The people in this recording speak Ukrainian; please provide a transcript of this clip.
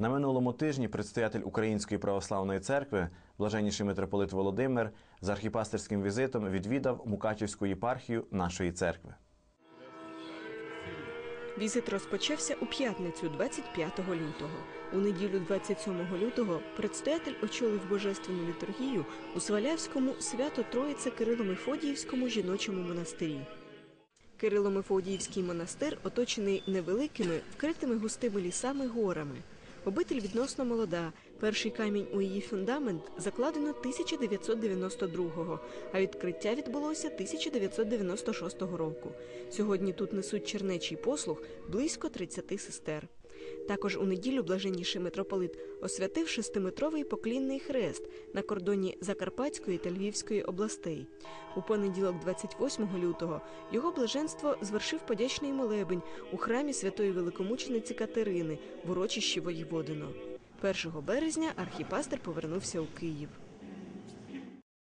На минулому тижні предстоятель Української православної церкви, блаженніший митрополит Володимир, з архіпастерським візитом відвідав Мукачівську єпархію нашої церкви. Візит розпочався у п'ятницю, 25 лютого. У неділю 27 лютого предстоятель очолив божественну літургію у Свалявському свято Троїце Кирило-Мефодіївському жіночому монастирі. Кирило-Мефодіївський монастир оточений невеликими, вкритими густими лісами горами. Обитель відносно молода. Перший камінь у її фундамент закладено 1992-го, а відкриття відбулося 1996 року. Сьогодні тут несуть чернечий послуг близько 30 сестер. Також у неділю блаженніший митрополит освятив шестиметровий поклінний хрест на кордоні Закарпатської та Львівської областей. У понеділок, 28 лютого, його блаженство звершив подячний молебень у храмі святої великомучениці Катерини в урочищі Воєводино. 1 березня архіпастер повернувся у Київ.